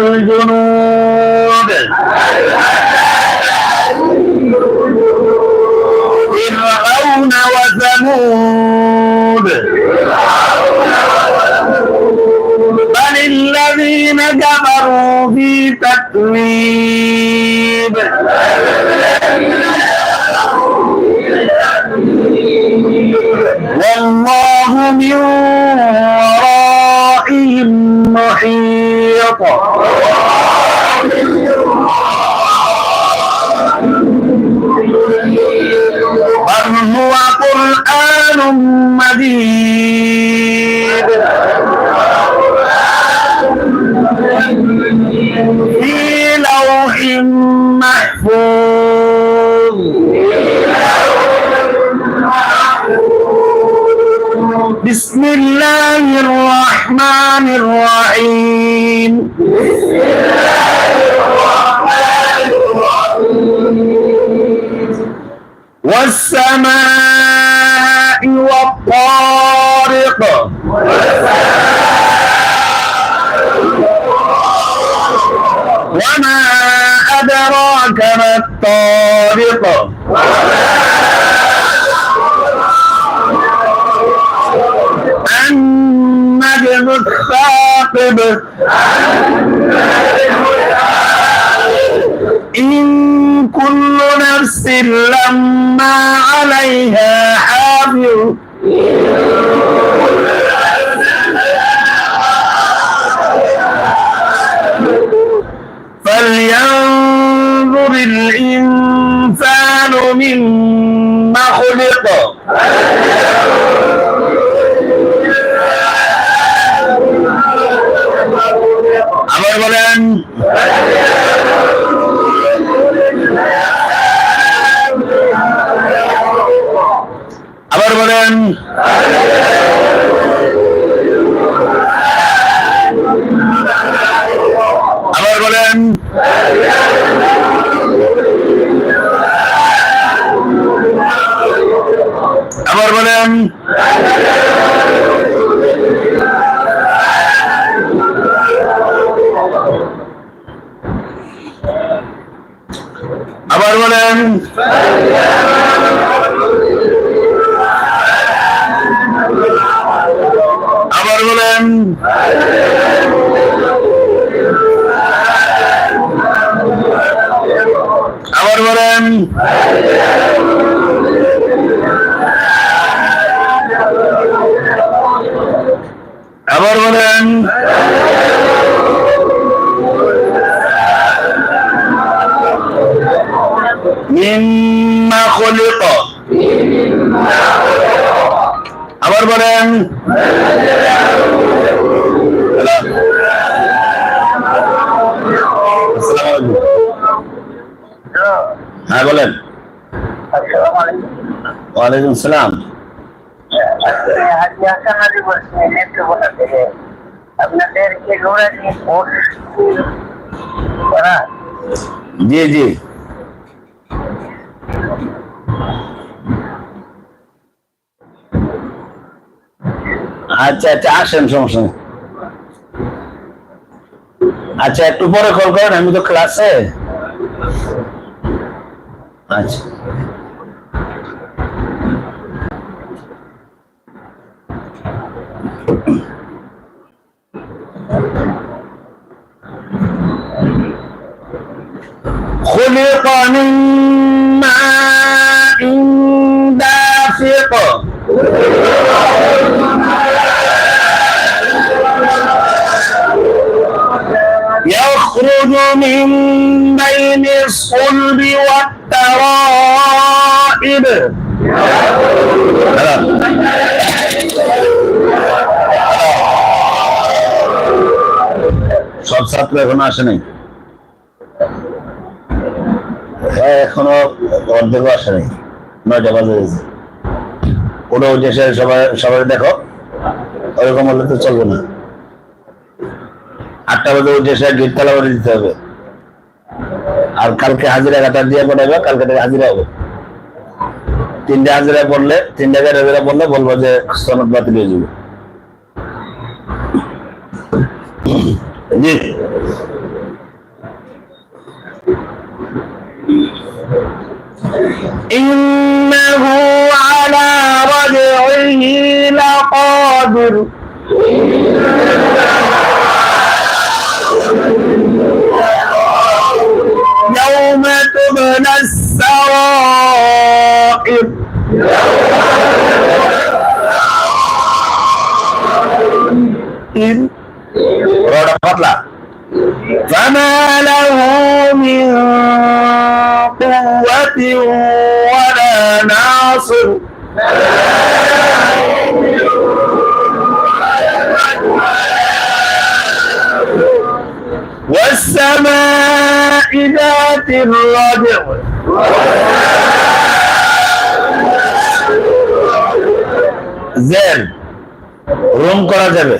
الجنود. فرعون وثمود. بل الذين كفروا في تكذيب. والله من ورائهم محيط بل هو قرآن مجيد الرحمن الرحيم. والسماء والطارق. وما أدراك ما الطارق. النجم الثاقب إن كل نفس لما عليها one. আবার বলেন। আবার বলেন। ওয়ালাইকুম সালাম। জি জি। আচ্ছা আচ্ছা আসেন, সমস্যা আচ্ছা একটু পরে কল করেন, আমি তো ক্লাসে আচ্ছা। الصلب والترائب সব ছাত্র এখন আসে নাই হ্যাঁ, এখনো অর্ধেক আসে নাই নয়টা বাজে গেছে ওটা ওই দেশে সবাই সবাই দেখো ওরকম হলে তো চলবে না আটটা বাজে ওই দেশে গেট তালা করে দিতে হবে আর কালকে হাজিরা কাটা দিয়ে পড়াইবা, কালকে থেকে হাজিরা হবে। তিনটা হাজিরা পড়লে, তিনটা গাড়ি হাজিরা পড়লে বলব যে সনদ বাতিল হয়ে যাবে। জি। إن والسماء ذات الرجع জেল রুম করা যাবে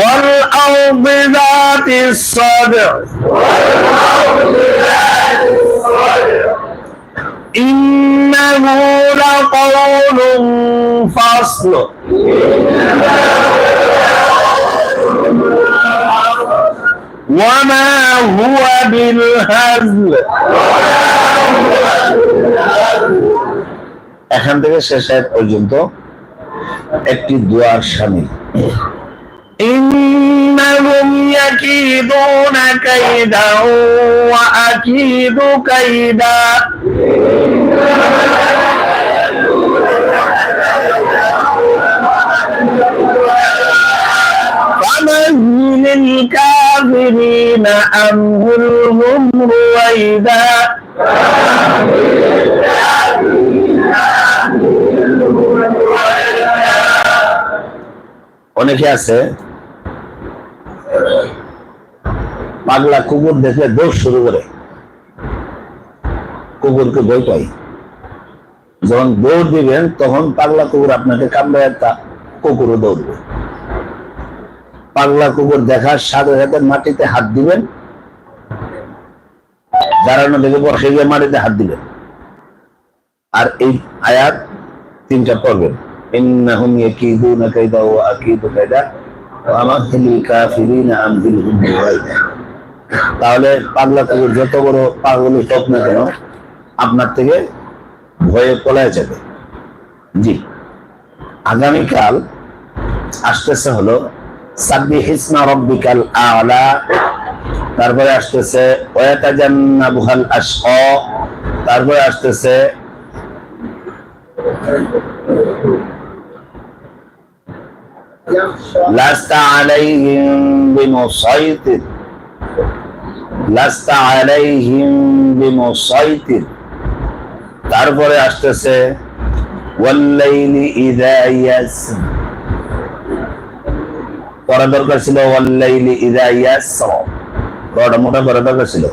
والأرض ذات الصدع إنه لقول فصل إنه وما هو بالهزل এখান থেকে শেষ আয়াত পর্যন্ত একটি দোয়ার সামিল إنهم يكيدون كيدا وأكيد كيدا فمهل الكافرين أمهلهم رويدا অনেকে আছে পাগলা কুকুর দেখলে দৌড় শুরু করে কুকুরকে বই পাই যখন দৌড় দিবেন তখন পাগলা কুকুর আপনাকে কামড়ে তা কুকুরও দৌড়বে পাগলা কুকুর দেখার সাথে সাথে মাটিতে হাত দিবেন। দাঁড়ানো থেকে বসে গিয়ে মাটিতে হাত দিবেন। আর এই আয়াত তিনটা পড়বেন তাহলে পাগলা কুকুর যত বড় পাগলি হোক না কেন, আপনার থেকে ভয়ে পলায় যাবে। জি। আগামীকাল আসতেছে হলো সাব্বি হিসমা রব্বিকাল আলা। তারপরে আসতেছে, ওয়াতাজান্নাবুহাল আশক। তারপরে আসতেছে, লাস্তা আলাইহিম বিমুসাইতির লাস্তা আলাইহিম বিমুসাইতির তারপরে আসতেছে ওয়াল্লাইলি ইযা পড়া দরকার ছিল মোটা করা দরকার ছিল।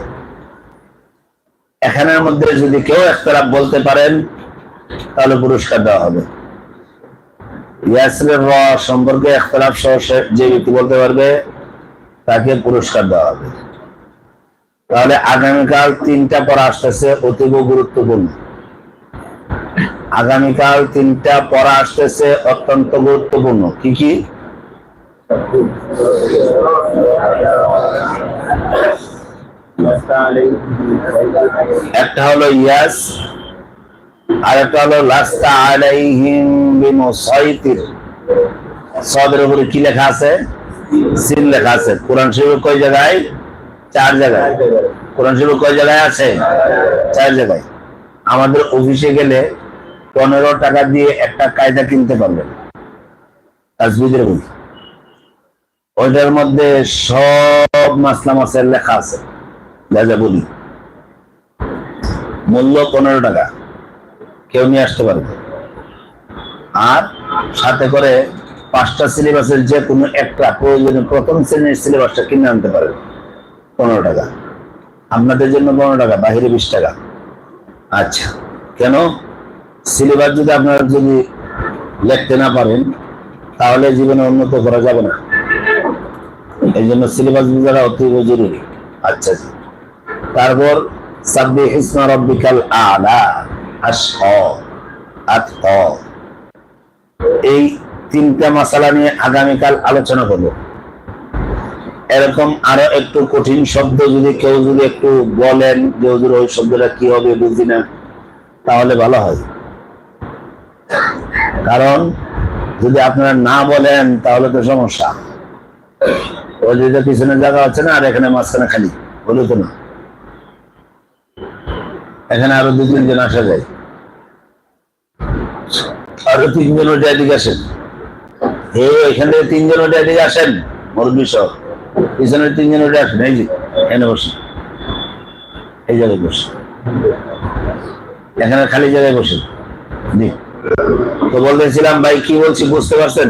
এখানের মধ্যে যদি কেউ একতরাফ বলতে পারেন, তাহলে পুরস্কার দেওয়া হবে। ইয়াসরের র সম্পর্কে একতলাফ সহ যে ব্যক্তি বলতে পারবে, তাকে পুরস্কার দেওয়া হবে। তাহলে আগামীকাল তিনটা পড়া আসতেছে অতীব গুরুত্বপূর্ণ। আগামীকাল তিনটা পড়া আসতেছে অত্যন্ত গুরুত্বপূর্ণ। কি কি? একটা হলো ইয়াস আর একটা হলো লাস্তা আলাইহিম বিমুসাইতির। সদের উপরে কি লেখা আছে? সিন লেখা আছে। কোরআন শরীফ কয় জায়গায়? চার জায়গায়। কোরআন শরীফ কয় জায়গায় আছে? চার জায়গায়। আমাদের অফিসে গেলে পনেরো টাকা দিয়ে একটা কায়দা কিনতে পারবেন। তাজবিদের বই ওইটার মধ্যে সব মাসলা মাসের লেখা আছে। যা বলি। মূল্য পনেরো টাকা। কেউ নিয়ে আসতে পারবে। আর সাথে করে পাঁচটা সিলেবাসের যে কোনো একটা প্রয়োজনীয় প্রথম শ্রেণির সিলেবাসটা কিনে আনতে পারবে। পনেরো টাকা। আপনাদের জন্য পনেরো টাকা, বাহিরে বিশ টাকা। আচ্ছা কেন? সিলেবাস যদি আপনারা যদি লিখতে না পারেন, তাহলে জীবনে উন্নত করা যাবে না। এই জন্য সিলেবাস বোঝাটা অতীব জরুরি। আচ্ছা জি। তারপর সাব্বিহ ইসমা রব্বিকাল আলা এই তিনটা মশালা নিয়ে আগামীকাল আলোচনা করব এরকম আরও একটু কঠিন শব্দ যদি কেউ যদি একটু বলেন যে হুজুর ওই শব্দটা কি হবে? বুঝি না। তাহলে ভালো হয়। কারণ যদি আপনারা না বলেন তাহলে তো সমস্যা। ওই পিছনে জায়গা হচ্ছে না, আর এখানে মাঝখানে খালি বলে তো না। এখানে আরও দু তিনজন আসা যায়। আরও তিনজন ওটা এদিকে আসেন। হে এখান থেকে তিনজন ওটা এদিকে আসেন, মুরব্বী সহ পিছনে তিনজন ওটা আসেন, এই যে, এখানে বসে এই জায়গায় বসে এখানে খালি জায়গায় বসে জি। তো বলতেছিলাম, ভাই, কি বলছি বুঝতে পারছেন?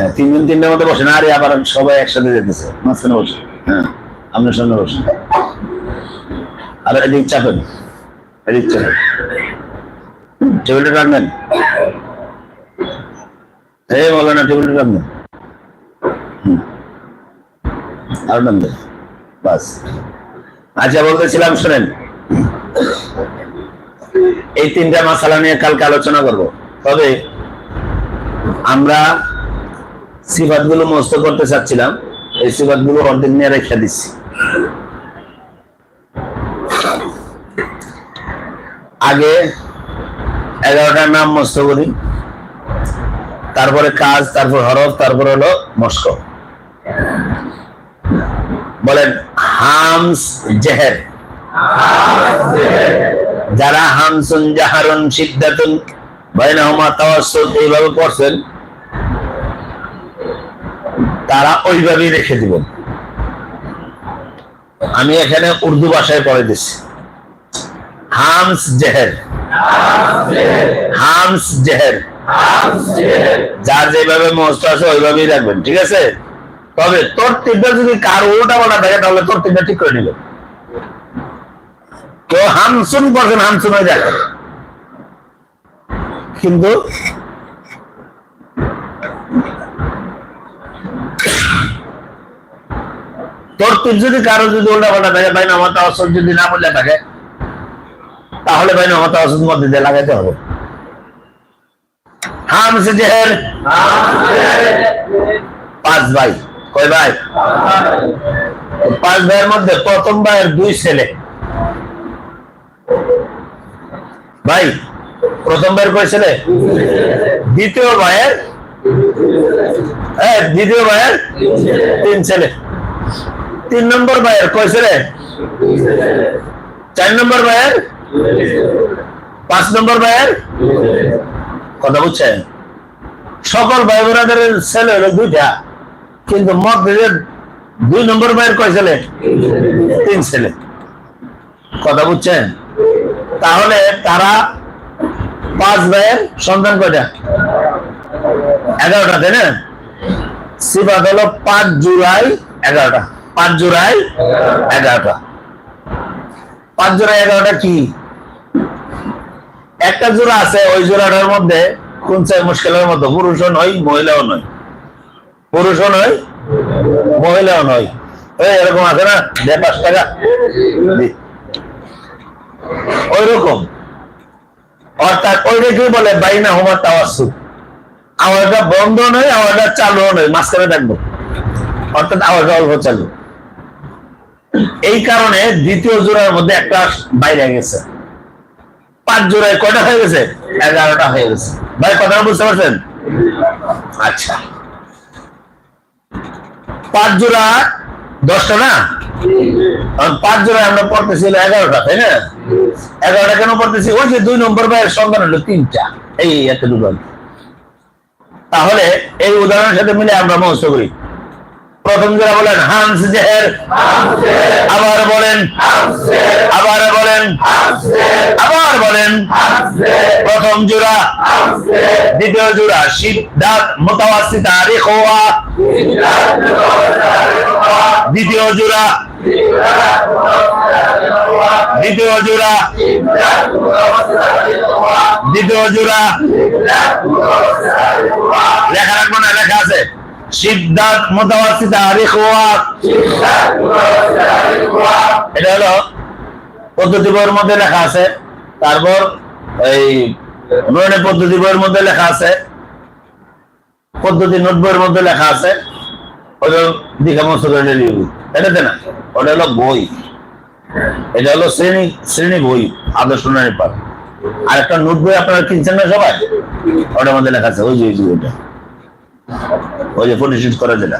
হ্যাঁ তিনটার মধ্যে বসেন আরে আবার সবাই একসাথে যেতেছে। মাঝখানে বসে হ্যাঁ আপনার সামনে বসেন আর এদিক চাপেন এদিক চাপেন। টেবিলটা এই বলো না, টেবিলটা হুম। আর টানবেন? বাস। আচ্ছা বলতেছিলাম, শোনেন। এই তিনটা মশালা নিয়ে কালকে আলোচনা করব। তবে আমরা সিফাতগুলো মস্ত করতে চাচ্ছিলাম, এই সিফাতগুলো অর্ধেক নিয়ে রেখে দিচ্ছি। আগে এগারোটার নাম মস্ত করি, তারপরে কাজ, তারপর হরফ, তারপর হলো মস্ক। বলেন, হামস জেহের। যারা হামসুন জাহারুন সিদ্ধাতুন বাইনাহুমা তাওয়াসসুত এইভাবে পড়ছেন তারা ওইভাবেই রেখে দিবেন। আমি এখানে উর্দু ভাষায় পড়ে দিচ্ছি। হামস জেহের। হামস জেহের। যার যেভাবে মস্ত আছে ওইভাবেই রাখবেন, ঠিক আছে? তবে তোর তিনটা যদি কার উল্টা পাল্টা থাকে, তাহলে তোর তিনটা ঠিক করে নিবেন। কেউ হামসুন করছেন, হামসুন হয়ে যাবে। কিন্তু তোর তীর যদি কারও যদি উল্টা পাল্টা থাকে ভাই আমার তাওয়াসুল যদি না বললে থাকে, তাহলে ভাই আমার তাওয়াসুল মধ্যে দিয়ে লাগাইতে হবে। জেহের। পাঁচ ভাই। কয় ভাই? পাঁচ ভাইয়ের মধ্যে প্রথম ভাইয়ের দুই ছেলে। ভাই, প্রথম ভাইয়ের কয় ছেলে? দ্বিতীয় ভাইয়ের হ্যাঁ দ্বিতীয় ভাইয়ের তিন ছেলে। তিন নম্বর ভাইয়ের কয় ছেলে চার নম্বর ভাইয়ের? পাঁচ নম্বর ভাইয়ের? কথা বুঝছেন? সকল ভাই বোনাদের ছেলে হলো দুইটা, কিন্তু মধ্যে দুই নম্বর ভাইয়ের কয় ছেলে তিন ছেলে। কথা বুঝছেন? তাহলে তারা পাঁচ ভাইয়ের সন্তান কয়টা? এগারোটা, তাই না? সিফাত হলো পাঁচ জুলাই এগারোটা। পাঁচ জুলাই এগারোটা। পাঁচ জোড়া এগারোটা কি? একটা জোড়া আছে, ওই জোড়াটার মধ্যে কোন চাই মুশকিলের মতো, পুরুষও নয়, মহিলাও নয়। পুরুষও নয়, মহিলাও নয়। এরকম আছে না? দেড় পাঁচ টাকা। ওই রকম অর্থাৎ ওইটাকেই বলে? বাইনা হোমার তাওয়াসু আওয়াজটা বন্ধ নয়, আওয়াজটা চালু নয়, মাঝখানে থাকব। অর্থাৎ আওয়াজটা অল্প চালু। এই কারণে দ্বিতীয় জোড়ার মধ্যে একটা বাইরে গেছে। পাঁচ জোড়ায় কয়টা হয়ে গেছে? এগারোটা হয়ে গেছে। ভাই, কথাটা বুঝতে পারছেন? আচ্ছা। পাঁচ জোড়া দশটা না? পাঁচ জোড়ায় আমরা পড়তেছি এগারোটা, তাই না? এগারোটা কেন পড়তেছি? ওই যে দুই নম্বর ভাইয়ের সন্ধান হলো তিনটা। এই এতটুকু তাহলে এই উদাহরণের সাথে মিলে আমরা মহস্ত করি। প্রথম যারা বলেন, হামস জেহের। আবার বলেন আবার বলেন আবার বলেন। প্রথম জোড়া, দ্বিতীয় জোড়া, সিদ্ধাত হওয়া। দ্বিতীয় জোড়া দ্বিতীয় জোড়া দ্বিতীয় জোড়া। লেখা রাখব না, লেখা আছে। সিদ্ধাত মোতাবাসিত আরিখ হওয়া এটা হলো পদ্ধতি বইয়ের মধ্যে লেখা আছে। তারপর এই নয়নে পদ্ধতি বইয়ের মধ্যে লেখা আছে। পদ্ধতি নোটবইয়ের মধ্যে লেখা আছে। ওটা দীঘা মস্ত করে এটাতে না ওটা হলো বই। এটা হলো শ্রেণি শ্রেণি বই আদর্শ নারী পাঠ। আর একটা নোট বই আপনারা কিনছেন না সবাই? ওটার মধ্যে লেখা আছে ওই যে ওই যে ওইটা। ওই যে ফটোশুট করা যেটা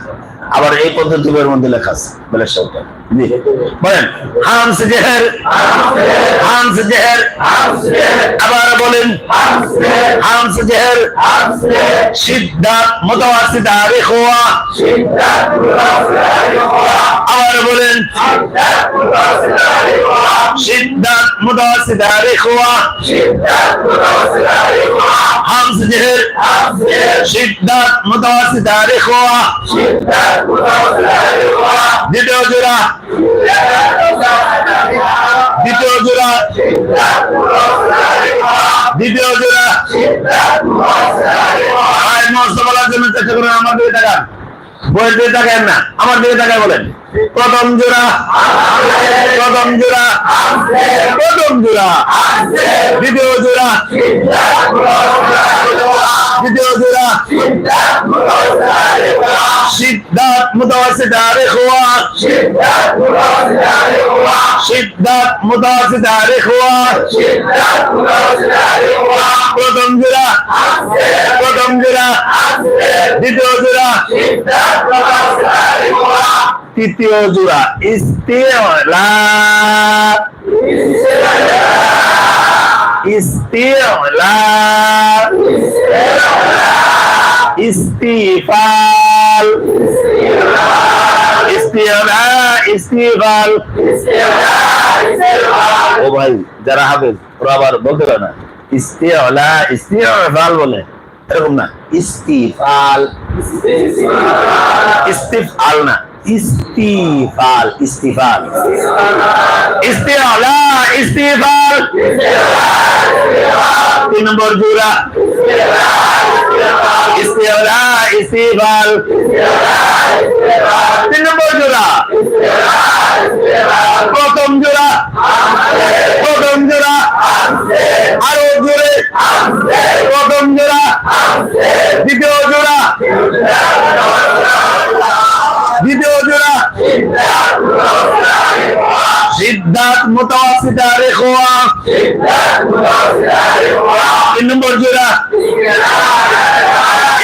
আবার এই পদ্ধতি মধ্যে লেখা আছে বেলা জি বলেন, হামস জেহের হামস জেহের। আবার বলেন, হামস জেহের সিদ্ধাত মুতাওয়াসিত আরিখ হওয়া আবার বলেন সিদ্ধাত মুতাওয়াসিত আরিখ হওয়া হামস জেহের সিদ্ধাত মুতাওয়াসিত আরিখ হওয়া দ্বিতীয় জোড়া দ্বিতীয় জোড়া। দ্বিতীয় জোড়া। আয় মস্ত জন্য চেষ্টা করুন, আমার দিকে তাকান। বইয়ের দিকে তাকান না, আমার দিকে তাকায় বলেন। প্রথম জোড়া। প্রথম জোড়া। প্রথম জোড়া। দ্বিতীয় জোড়া। দ্বিতীয় জোড়া। সিদ্ধাত মুতাওয়াসিত আরিখ হওয়া সিদ্ধাত মুতাওয়াসিত আরিখ হওয়া প্রথম জোড়া। প্রথম জোড়া। দ্বিতীয় জোড়া। তৃতীয় জোড়া। ও ভাই, যারা হাফেজ, ওরা আবার বলতে পারে না। ইস্তিলা ইস্তিফাল বলে। এরকম না। ইস্তিফাল। ইস্তিফাল না। ইস্তিফাল ইস্তিফাল। ইস্তিলা ইস্তিফাল। তিন নম্বর জোড়া ইস্তিলা ইস্তিফাল। তিন নম্বর জোড়া প্রথম জোড়া প্রথম জোড়া আরও জোরে। প্রথম জোড়া দ্বিতীয় জোড়া সিদ্ধার্থ মোতাবাসিতা রেখোয়া তিন নম্বর জোড়া।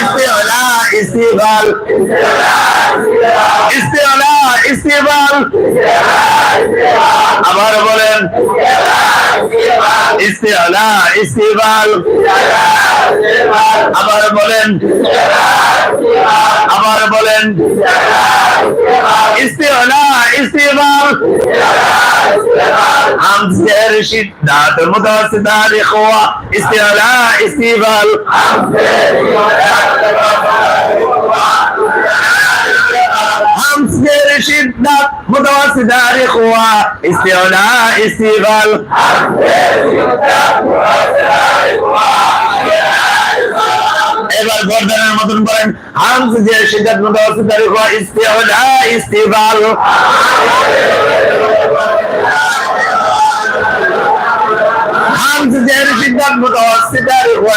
ইস্তেওলা ইস্তেফাল ইস্তেওলা ইস্তেফাল আবার বলেন ইস্তেওলা ইস্তেফাল আবার বলেন আবার বলেন ইস্তেওলা ইস্তেফাল হামজের সিদ্ধাত মুতাওয়াসিতা রেখোয়া ইস্তেওলা ইস্তেফাল হামজের সিদ্ধাত মুতাওয়াসিতা রেখোয়া ইস্তেওলা ইস্তেফাল এবার গর্দানের মতন বলেন, হামজ যে সিদ্ধাত মুতাওয়াসিতা রেখোয়া ইস্তেওলা ইস্তেফাল হামজের সিদ্ধাত মুতাওয়াসিতা রেখোয়া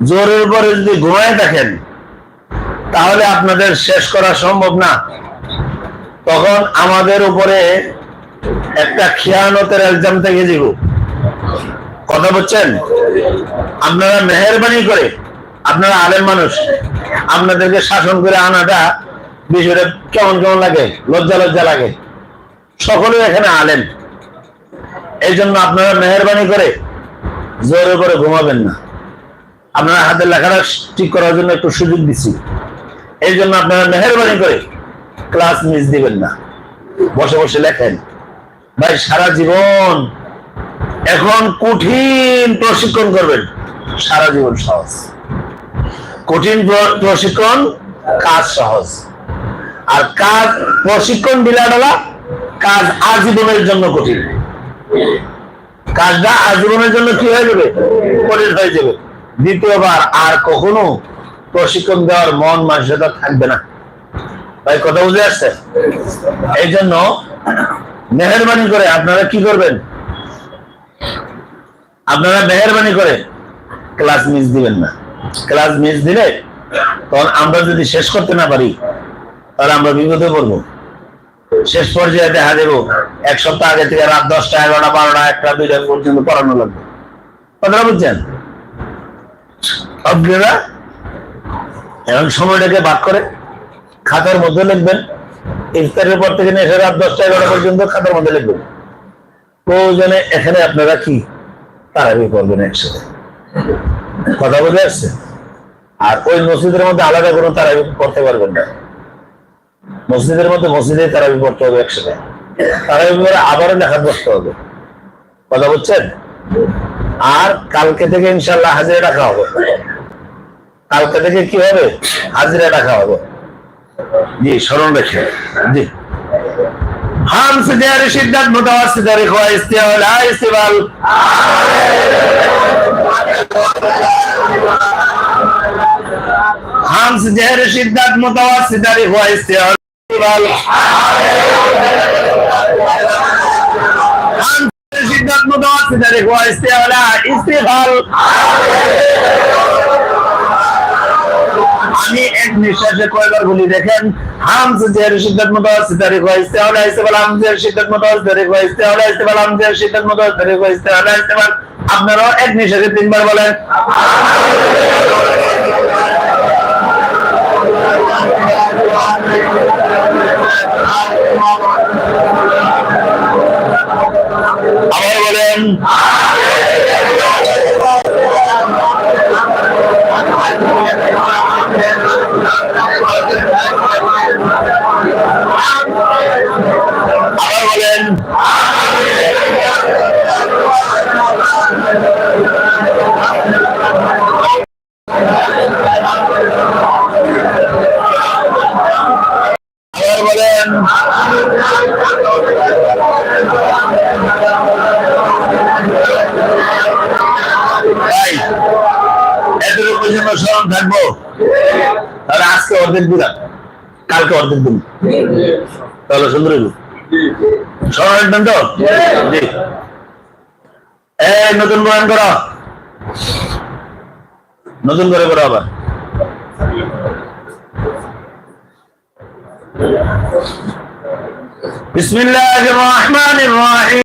জোরের পরে যদি ঘুমায় থাকেন, তাহলে আপনাদের শেষ করা সম্ভব না। তখন আমাদের উপরে একটা খেয়ানতের এক্সাম থেকে দিব কথা বলছেন? আপনারা মেহরবানি করে, আপনারা আলেম মানুষ, আপনাদেরকে শাসন করে আনাটা বিষয়টা কেমন কেমন লাগে? লজ্জা লজ্জা লাগে। সকলে এখানে আলেন এই জন্য আপনারা মেহরবানি করে জোরে করে ঘুমাবেন না। আপনারা হাতের লেখাটা ঠিক করার জন্য একটু সুযোগ দিচ্ছি এই জন্য আপনারা মেহরবানি করে ক্লাস মিস দিবেন না। বসে বসে লেখেন। ভাই, সারা জীবন এখন কঠিন প্রশিক্ষণ করবেন। সারা জীবন সহজ। কঠিন প্রশিক্ষণ, কাজ সহজ। আর কাজ প্রশিক্ষণ বিলাডালা, কাজ আজীবনের জন্য কঠিন। কাজটা আজীবনের জন্য কি হয়ে যাবে? কঠিন হয়ে যাবে। দ্বিতীয়বার আর কখনো প্রশিক্ষণ দেওয়ার মন মানসিকতা থাকবে না। ভাই, কথা বুঝে আসছে? এই জন্য মেহরবানি করে আপনারা কি করবেন? আপনারা মেহরবানি করে ক্লাস মিস দিবেন না। ক্লাস মিস দিলে তখন আমরা যদি শেষ করতে না পারি, তাহলে আমরা বিপদে পড়ব। শেষ পর্যায়ে দেখা দেবো, এক সপ্তাহ আগে থেকে রাত দশটা, এগারোটা, বারোটা, একটা, দুইটা পর্যন্ত পড়ানো লাগবে। কথাটা বুঝছেন? আপনারা এখন সময়টাকে ভাগ করে খাতার মধ্যে লিখবেন। ইফতারের পর থেকে এসে রাত দশটা এগারোটা পর্যন্ত খাতার মধ্যে লিখবেন। প্রয়োজনে এখানে আপনারা কি তারাবি করবেন একসাথে? কথা বুঝে আসছে? আর ওই মসজিদের মধ্যে আলাদা কোনো তারাবি করতে পারবেন না। মসজিদের মধ্যে মসজিদে তারাবি পড়তে হবে একসাথে। তারাবি পরে আবারও লেখা বসতে হবে। কথা বুঝছেন? আর কালকে থেকে ইনশাল্লাহ হাজিরা রাখা হবে। কালকে থেকে কি হবে? হাজিরাটা হবে জি, স্মরণ রেখে। জি। হাম সিদ্ধারি সিদ্ধান্ত মোতাবার সিদ্ধারি খোয়া ইস্তিহাল আ, ইস্তিবাল। হাম সিদ্ধারি সিদ্ধান্ত মোতাবার সিদ্ধারি খোয়া ইস্তিহাল ইস্তিবাল। সিদ্ধান্ত খোয়া আমি এক নিঃশ্বাসে কয়বার বলি, দেখেন হামস জের শিদ্দত মতো সিদারি কো ইস্তেওয়ালা ইস্তেবাল হামজের শিদ্দত মতো সিদারি কো ইস্তেওয়ালা ইস্তেবাল হামজের শিদ্দত মতো সিদারি কো ইস্তেওয়ালা ইস্তেবাল আপনারাও এক নিঃশ্বাসে তিনবার বলেন। আবার বলেন। বলেন থাকব তাহলে আজকে অর্ধেক দিলাম কালকে অর্ধেক দিন তাহলে সুন্দর হইল স্মরণ রাখবেন তো জি এই নতুন বয়ান করো নতুন করে করো আবার বিসমিল্লাহির রহমানির রহিম